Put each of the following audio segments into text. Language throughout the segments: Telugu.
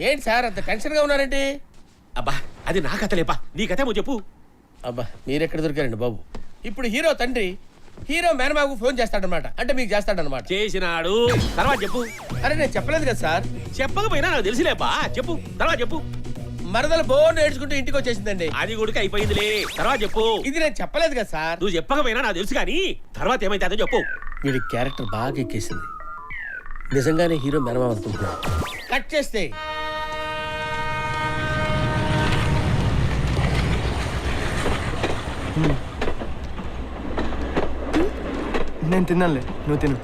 ఏంటి సార్ అంత టెన్షన్గా ఉన్నారండి? అబ్బా అది నా కథలేపా. నీ కథేమో చెప్పు. అబ్బా మీరెక్కడ దొరికారండి బాబు? ఇప్పుడు హీరో తండ్రి హీరో మేనమాకు ఫోన్ చేస్తాడనమాట అంటే మీకు చేస్తాడనమాట చేసినాడు. తర్వాత చెప్పు. అరే నేను చెప్పలేదు కదా సార్. చెప్పకపోయినా నాకు తెలిసిలేపా. చెప్పు తర్వాత చెప్పు. మరదల బోన్ ఏడ్చుకుంటూ ఇంటికి వచ్చేసిందండి. అది కూడా అయిపోయిందిలే. తర్వాత చెప్పు. ఇది నేను చెప్పలేదు కదా సార్. నువ్వు చెప్పకపోయినా నాకు తెలుసు కానీ తర్వాత ఏమైతే అదో చెప్పు. వీడి క్యారెక్టర్ బాగా ఎక్కేసింది. నిజంగానే హీరో మేనమామ అనుకుంటున్నాడు. కట్ చేస్తే నేను తిన్నానులే నువ్వు తిను.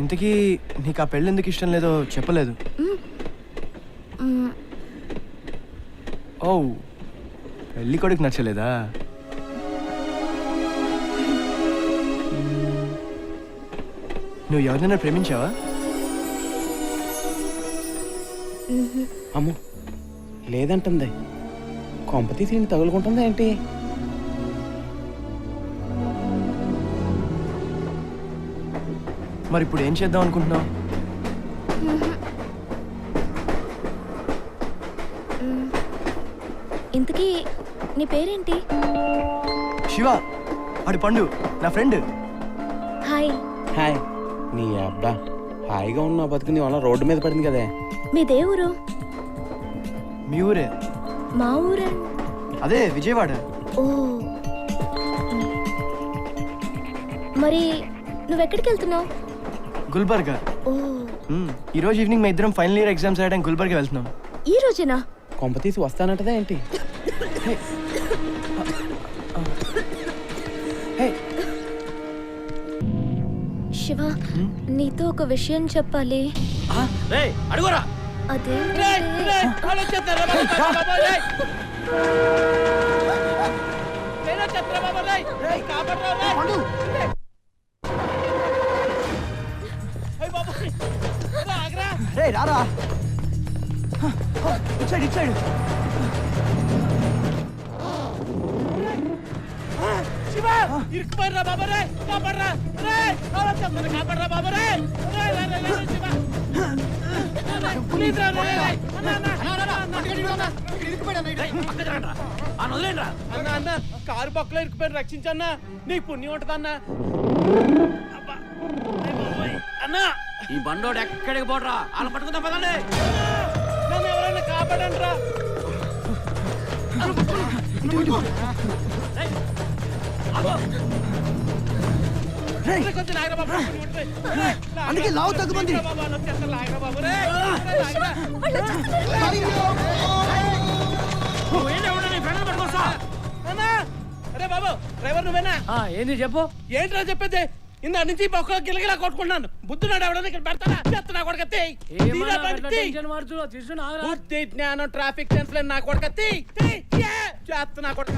ఇంతకీ నీకు ఆ పెళ్ళి ఎందుకు ఇష్టం లేదో చెప్పలేదు. ఓ పెళ్ళి కొడుకు నచ్చలేదా? నువ్వు ఎవరినైనా ప్రేమించావా? అమ్మో లేదంటుంది. కొంపతి దీన్ని తగులుకుంటుందా ఏంటి? మరి ఇప్పుడు ఏం చేద్దాం అనుకుంటున్నావు? ఇంతకీ నీ పేరేంటి? శివ వాడి పండు నా ఫ్రెండ్. హాయ్. హాయ్. నీ అబ్బా హాయిగా ఉన్న బతుకుని వల్ల రోడ్డు మీద పడింది కదే. మీ దేవురు? మీ ఊరే? మా ఊరే. అదే విజయవాడ. ఓ. మరి నువ్వెక్కడికి వెళ్తున్నావు? గుల్బర్గా. ఓ. ఈ రోజు ఈవినింగ్ మా ఇద్దరం ఫైనల్ ఇయర్ ఎగ్జామ్స్ రాయడానికి గుల్బర్గా వెళ్తున్నాం. ఈ రోజేనా? కొంప తీసి వస్తానంటదా ఏంటి? హే. శివ నీతో ఒక విషయం చెప్పాలి. అడుగురా. రా, ఆగరా. రే రారా ఇచ్చాడు ఇచ్చాడు శివ, ఇరుక్కుపోయిర్రా, బాబు, రేయ్. కాపాడరా. వాళ్ళు వచ్చేస్తున్నారు, కాపాడరా, బాబు, రేయ్. అన్న కారు పక్కలో ఇరుక్కుపోయి రక్షించన్న నీకు పుణ్యం ఉంటదన్న అన్న ఈ బండోడు ఎక్కడికి పోడ్రా? వాళ్ళని పట్టుకుందాం పదండి. నన్ను ఎవరైనా కాపాడండి రా అందుకే లావు తగ్గుమంది. ఏంది చెప్పు? ఏంట్రా చెప్పేది? ఇందా నుంచి బొక్కలో గిలగిలా కొట్టుకున్నాను బుద్ధునాడు ఎవడన్నా ఇక్కడ పెడతానా చెత్తనా కొడక ఏమన్నా అట్లా టెన్షన్ పడుతు తీసుకుని ఆగరా. బుద్ధి జ్ఞానం ట్రాఫిక్ సెన్స్ నా కొడక చేస్తున్నా కొడక.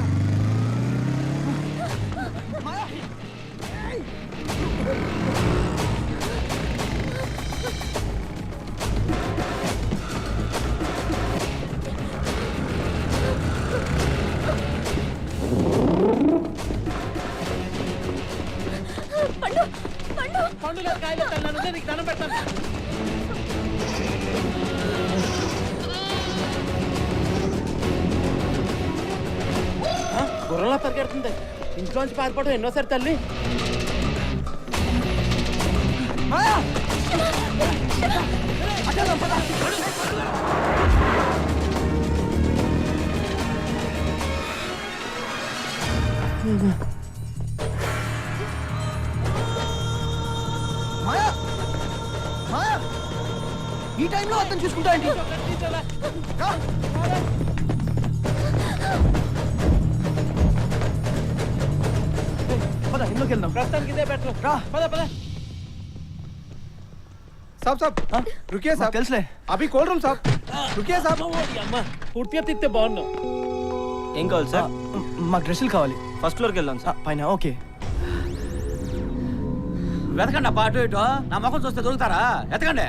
పండు కాయలు తల్లి నీకు దండం పెడతాను. గుర్రంలా పరిగెడుతుంది. ఇంట్లోంచి పారిపోవడం ఎన్నోసారి తల్లి. చూసుకుంటా ఏంటి? పద వెళ్దాం. ప్రస్తుతానికి ఇదే బెటర్ రా. పద పద. సాబ్ సాబ్. రుకియే సాబ్. తెలుసులే. అభి కోల్ రూమ్ సాబ్. రుకియే సాబ్. అమ్మ పూర్తిగా తిత్తే బాగున్నావు ఏం కావాలి సార్? మాకు డ్రెస్సులు కావాలి. ఫస్ట్ ఫ్లోర్కి వెళ్దాం సార్. పైన ఓకే. వెతకండి అబ్బా అటు ఇటు. నా ముఖం చూస్తే దొరుకుతారా? ఎతకండి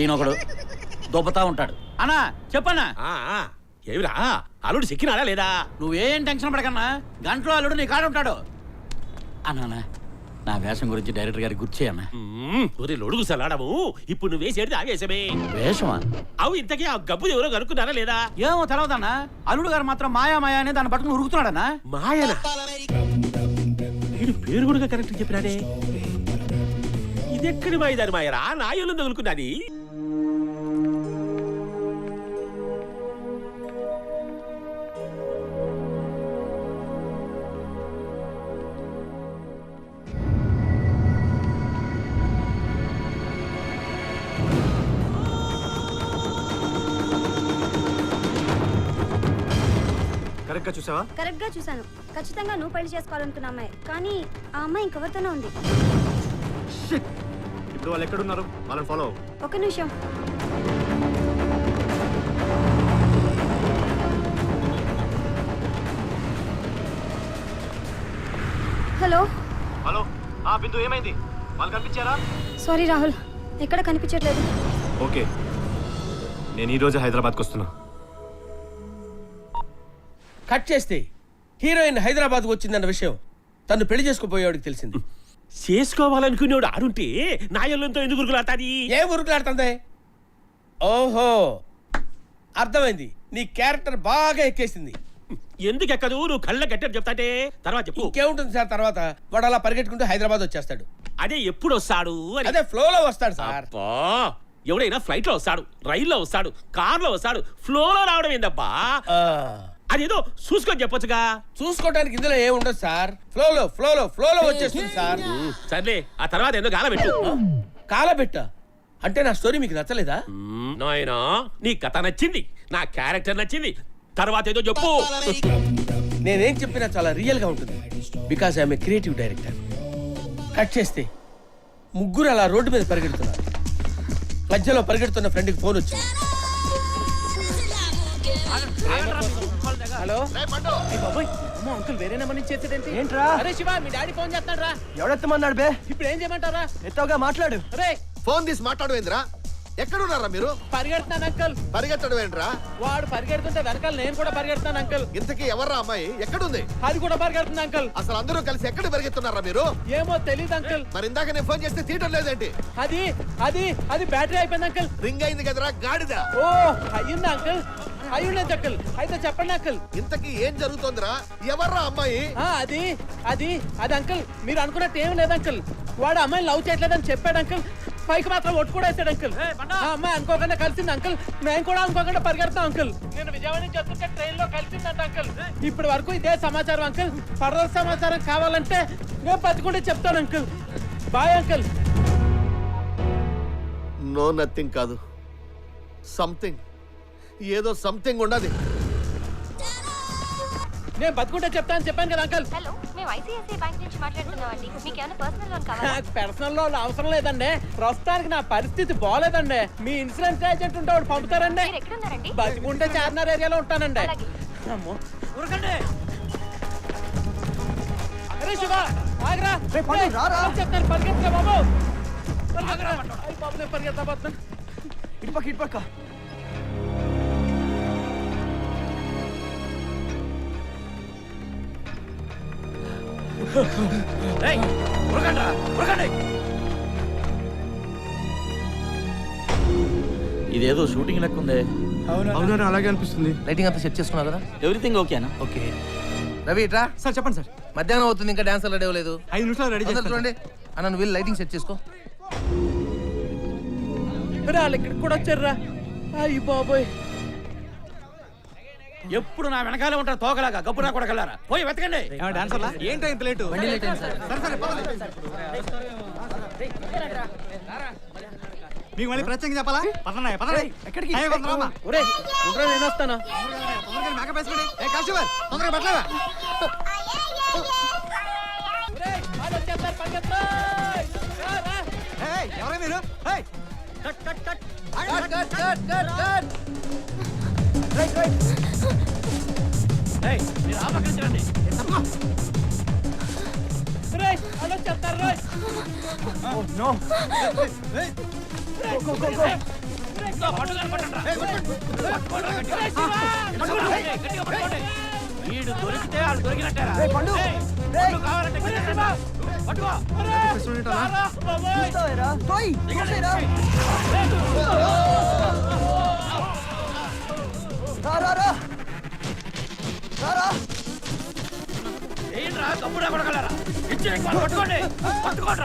ఈయనొకడు దొబ్బతా ఉంటాడు. అన్నా చెప్పన్నా. ఏమిరా? అల్లుడు చెక్కినాడా లేదా? నువ్వేం టెన్షన్ పడకన్నా గంటలో అల్లుడు నీ కాడ ఉంటాడు. అన్నా నా వేషం గురించి డైరెక్టర్ గారికి గుర్తు మ్మ్, ఒరే లొడుగు సలాడము. ఇప్పుడు నువ్వు వేసేది ఆ వేషమే. వేషమా? అవు ఇంతకీ ఆ గబ్బు ఎవరో కనుక్కున్నారా లేదా? ఏమో తెలవదన్నా. అల్లుడు గారు మాత్రం మాయా మాయా అని దాన్ని పట్టుకుని ఉరుకుతున్నాడన్నా. మాయన? వీడు పేరు కూడా కరెక్ట్ చెప్పినాడే. ఇదెక్కడి మాయదారి మాయరా? నాయలు తగులుకున్నది? కరెక్ట్గా చూసావా? కరెక్ట్గా చూసాను ఖచ్చితంగా నువ్వు పెళ్ళి చేసుకోవాలనుకున్న అమ్మాయి. కానీ ఆ అమ్మాయి ఇంకెవరితోనే ఉంది. ఇప్పుడు వాళ్ళు ఎక్కడున్నారు? వాళ్ళని ఫాలో ఒక నిమిషం. హలో. హలో. ఆ బిందు ఏమైంది? వాళ్ళు కనిపించారా? సారీ రాహుల్. ఎక్కడ కనిపించట్లేదు. ఓకే. నేను ఈ రోజు హైదరాబాద్కి వస్తున్నా. కట్ చేస్తే హీరోయిన్ హైదరాబాద్ వచ్చిందన్న విషయం తను పెళ్ళి చేసుకోపోయేవాడికి తెలిసింది. చేసుకోవాలనుకునేవాడు ఆడుంటే నాయలంతో ఎందుకు గురుకులాడతాది ఏ ఉరుకులాడుతుంది? ఓహో అర్థమైంది. నీ క్యారెక్టర్ బాగా ఎక్కేసింది. ఎందుకు ఎక్కదు? నువ్వు కళ్ళ గట్టని చెప్తాంటే. తర్వాత చెప్పు. ఇంకేముంటుంది సార్ తర్వాత? వాడు అలా పరిగెట్టుకుంటూ హైదరాబాద్ వచ్చేస్తాడు. అదే ఎప్పుడు వస్తాడు అని. అదే ఫ్లోలో వస్తాడు సార్. అబ్బా, ఎవడైనా ఫ్లైట్లో వస్తాడు రైల్లో వస్తాడు కార్లో వస్తాడు ఫ్లోలో రావడం ఏందబ్బా? ఆ, అదేదో చూసుకొని చెప్పొచ్చుగా. చూసుకోవడానికి ఇందులో ఏం ఉండదు సార్. ఫ్లోలో ఫ్లోలో ఫ్లోలో వచ్చేస్తుంది సార్. సర్లే ఆ తర్వాత ఎందుకు గాల పెట్టు. కాలబెట్ట అంటే నా స్టోరీ మీకు నచ్చలేదా? నాయనా నీ కథ నచ్చింది నా క్యారెక్టర్ నచ్చింది. తర్వాత ఏదో చెప్పు. నేనేం చెప్పినా చాలా రియల్గా ఉంటుంది because I'm a creative director cut చేస్తే ముగ్గురు అలా రోడ్డు మీద పరిగెడుతున్నారు. మధ్యలో పరిగెడుతున్న ఫ్రెండ్కి ఫోన్ వచ్చింది. హలో? అంకుల్ వేరే నెంబర్ నుంచి చేసేదేంటి? ఏంట్రా? అరే శివ మీ డాడీ ఫోన్ చేస్తాడు రా ఎవడెత్తమన్నాడు బే? ఇప్పుడు ఏం చేయమంటారా ఎత్తవగా మాట్లాడు. అరే ఫోన్ తీసి మాట్లాడవేంద్రా ఎక్కడున్నారా మీరు? పరిగెడుతున్నాను అంకుల్. పరిగెత్తడం ఏంట్రా? వాడు పరిగెడుతుంటే వెనకాల నేను కూడా పరిగెడుతున్నాను అంకుల్. ఇంతకీ ఎవర్రా అమ్మాయి? ఎక్కడుంది? అది కూడా పరిగెడుతుంది అంకుల్. అసలు అందరూ కలిసి ఎక్కడ పరిగెత్తున్నారా మీరు? ఏమో తెలియదు అంకుల్. మరి ఇందాక నేను ఫోన్ చేస్తే తీయటం లేదేంటి? అది అది అది బ్యాటరీ అయిపోయింది అంకుల్. రింగ్ అయింది కదరా గాడిద. ఓ అయ్యిందా అంకుల్? అయ్యుండదు అంకుల్ అయితే చెప్పండి అంకుల్. ఇంతకీ ఏం జరుగుతోందిరా? ఎవర్రా అమ్మాయి? ఆ, అది అది అది అంకుల్. మీరు అనుకున్నట్టు ఏం లేదు అంకుల్. వాడు అమ్మాయిని లవ్ చేయట్లేదని చెప్పాడు అంకుల్. పైకి మాత్రం ఒట్టు కూడా వేసాడు అంకుల్. ఆ అమ్మాయి అనుకోకుండా కలిసింది అంకుల్. మేము కూడా అనుకోకుండా పరిగెడతాం అంకుల్. నేను విజయవాడ నుంచి వస్తుంటే ట్రైన్లో కలిసిందంట అంకుల్. ఇప్పటి వరకు ఇదే సమాచారం అంకుల్. ఫర్దర్ సమాచారం కావాలంటే నేను బతికుంటే చెప్తాను uncle. Bye uncle. No nothing కాదు. సంథింగ్ ఏదో సంథింగ్ ఉండదు నేను బతుకుంటే చెప్తాను చెప్పాను కదా అంకుల్. హలో మేము ఐసిఐసిఐ బ్యాంక్ నుంచి మాట్లాడుతున్నామండి. మీకు ఏమైనా పర్సనల్ లోన్ కావాలా? నాకు పర్సనల్ లోన్ అవసరం లేదండి. ప్రస్తుతానికి నా పరిస్థితి బాగాలేదండి మీ ఇన్సూరెన్స్ ఏజెంట్ ఉంటే వాడు పంపుతారండి. మీరు బతికుంటే చార్మినార్ ఏరియాలో ఉంటానండి. అలాగే. అమ్మో ఉరకండి అరే శివ ఆగరా. పండు, ఏయ్, రారా. చెప్తాను పరిగెత్తురా బాబు. పరిగెత్తరా. అయ్ బాబు నేను పరిగెత్తా పోతున్నా. ఇటుపక్క ఇటుపక్క ఇదేదో షూటింగ్ లెక్క ఉంది. అవునా? అలాగే అనిపిస్తుంది. లైటింగ్ అంతా సెట్ చేసుకున్నావు కదా? ఎవ్రీథింగ్ ఓకేనా ఓకే రవి ఇట్రా? సార్ చెప్పండి సార్. మధ్యాహ్నం అవుతుంది ఇంకా డాన్స్ రెడీ అవ్వలేదు. ఐదు నిమిషాలు రెడీ తొందరగా చూడండి. అన్న నువ్వు వెళ్ళి లైటింగ్ సెట్ చేసుకో. వాళ్ళు ఇక్కడికి కూడా వచ్చారురా. అయ్యి బాబోయ్. ఎప్పుడు నా వెనకాలే ఉంటారు తోకలాగా గబ్బునా కూడా కల్లారా పోయి వెతకండి. ఏంటో ఇంత లేటు? మీకు మళ్ళీ ప్రత్యేకంగా చెప్పాలా? ఎక్కడికి? ఒరే ఉండరా నేను వస్తాను? మేకప్ వేసుకోండి. ఏ కాశీవర్ తొందరగా పట్టలేవా. ఎవరే మీరు? వీడు దొరికితే వాళ్ళు దొరికినట్టేరా? కావాలంటే. పట్టుకో. చూస్తావేరా? తోయ్, చూసేరా? ఏంట్రా తమ్ముడా కొడగలరా ఇచ్చి పట్టుకోండి పట్టుకోండి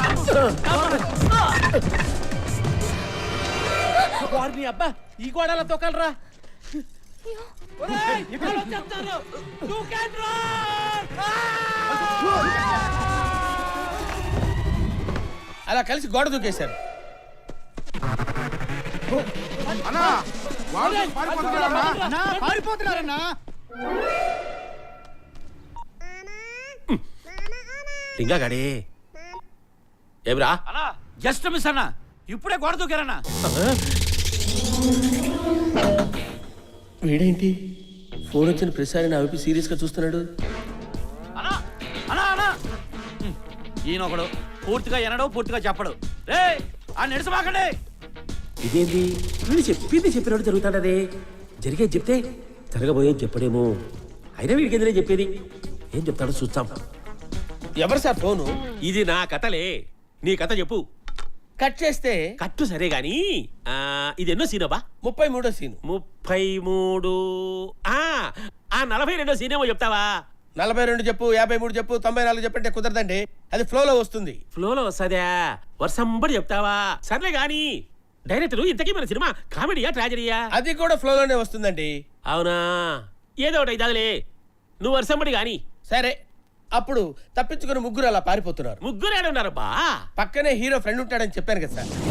వారిని అబ్బా ఈ గోడల తొక్కలరా అలా కలిసి గోడ దూకేశారు అన్నా పారిపోతున్నారన్నా. లింగా గడే. ఏమిరా? అన్నా జస్ట్ మిస్ అన్నా. ఇప్పుడే గొడవ దూకారన్నా. వీడేంటి? ఫోన్ వచ్చిన ప్రతిసారి నా వైపు సీరియస్గా చూస్తున్నాడు. అన్నా అన్నా అన్నా. హ్మ్. ఈయన ఒకడు పూర్తిగా ఎనడు పూర్తిగా చెప్పడు. రే ఆ నిడసమాకండి ఇదేంటి వీడు చెప్పింది చెప్పినట్టు జరుగుతాడదే. జరిగేది చెప్తే జరగబోయేది చెప్పడేమో. అయినా వీడికి ఎందులో చెప్పేది? ఏం చెప్తాడో చూస్తాం ఎవరు సార్ ఫోను? ఇది నా కథలే. నీ కథ చెప్పు. కట్ చేస్తే కట్టు సరే గాని ఆ, ఇది ఎన్నో సీనబా ముప్పై మూడో సీను. ముప్పై మూడు ఆ ఆ నలభై రెండో సీనేమో చెప్తావా? నలభై రెండు చెప్పు యాభై మూడు చెప్పు తొంభై నాలుగు చెప్పంటే కుదరదండి. అది ఫ్లోలో వస్తుంది. ఫ్లోలో వస్తుందా? వర్షంబడి చెప్తావా? సర్లే గాని డైరెక్టర్ ఇంతకీ మన సినిమా కామెడీయా ట్రాజడీయా? అది కూడా ఫ్లోలోనే వస్తుందండి. అవునా? ఏదో ఒకటి అయిదాదిలే నువ్వు వర్షంబడి గాని. సరే అప్పుడు తప్పించుకుని ముగ్గురు అలా పారిపోతున్నారు. ముగ్గురు ఏడున్నారు బా పక్కనే హీరో ఫ్రెండ్ ఉంటాడని చెప్పాను కదా సార్.